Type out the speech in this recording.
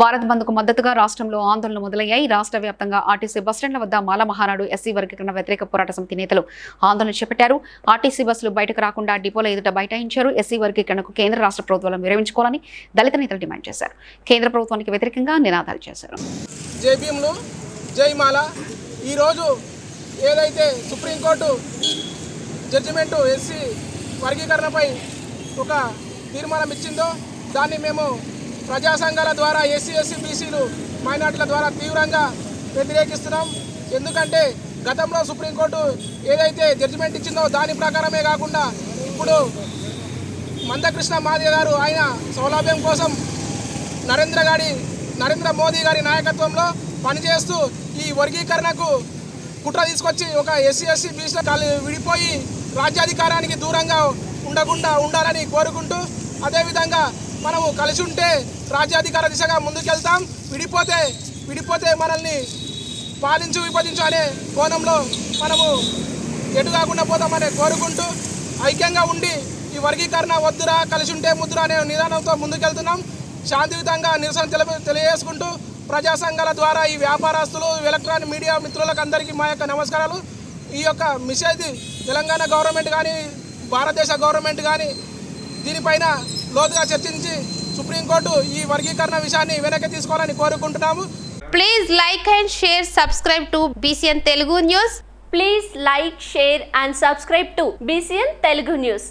భారత్ బంద్కు మద్దతుగా రాష్ట్రంలో ఆందోళనలు మొదలయ్యాయి. రాష్ట్ర వ్యాప్తంగా ఆర్టీసీ బస్టాండ్ల వద్ద మాల మహానాడు ఎస్సీ వర్గీకరణ వ్యతిరేక పోరాట సమితి నేతలు ఆందోళన చేపట్టారు. ఆర్టీసీ బస్సులు బయటకు రాకుండా డిపోల ఎదుట బైఠాయించారు. ఎస్సీ వర్గీకరణకు కేంద్ర రాష్ట్ర ప్రభుత్వాలను విరమించుకోవాలని దళిత నేతలు డిమాండ్ చేశారు. కేంద్ర ప్రభుత్వానికి వ్యతిరేకంగా నినాదాలు చేశారు. జై ఈరోజు ఏదైతే సుప్రీంకోర్టు జడ్జిమెంటు ఎస్సీ వర్గీకరణపై ఒక తీర్మానం ఇచ్చిందో దాన్ని మేము ప్రజా సంఘాల ద్వారా ఎస్సీ ఎస్సీ బీసీలు మైనార్టీల ద్వారా తీవ్రంగా వ్యతిరేకిస్తున్నాం. ఎందుకంటే గతంలో సుప్రీంకోర్టు ఏదైతే జడ్జిమెంట్ ఇచ్చిందో దాని ప్రకారమే కాకుండా ఇప్పుడు మందకృష్ణ మాదిగ గారు ఆయన సౌలభ్యం కోసం నరేంద్ర గారి నరేంద్ర మోదీ గారి నాయకత్వంలో పనిచేస్తూ ఈ వర్గీకరణకు కుట్ర తీసుకొచ్చి ఒక ఎస్సీ ఎస్సీ బీసీలో విడిపోయి రాజ్యాధికారానికి దూరంగా ఉండకుండా ఉండాలని కోరుకుంటూ అదేవిధంగా మనము కలిసి ఉంటే రాజ్యాధికార దిశగా ముందుకెళ్తాం. విడిపోతే విడిపోతే మనల్ని పాలించు విభజించు అనే కోణంలో మనము ఎటు కాకుండా పోతామని కోరుకుంటూ ఐక్యంగా ఉండి ఈ వర్గీకరణ వద్దురా కలిసి ఉంటే ముద్దురా అనే నిదానంతో ముందుకెళ్తున్నాం. శాంతియుతంగా నిరసన తెలి తెలియజేసుకుంటూ ప్రజా సంఘాల ద్వారా ఈ వ్యాపారస్తులు ఎలక్ట్రానిక్ మీడియా మిత్రులకు అందరికీ మా యొక్క నమస్కారాలు. ఈ యొక్క మిసేజ్ తెలంగాణ గవర్నమెంట్ కానీ భారతదేశ గవర్నమెంట్ కానీ దీనిపైన లోతుగా చర్చించి సుప్రీంకోర్టు ఈ వర్గీకరణ విషయాన్ని వెనక్కి తీసుకోవాలని కోరుకుంటున్నాము. Please like and share subscribe to BCN Telugu news please like share and subscribe to BCN Telugu news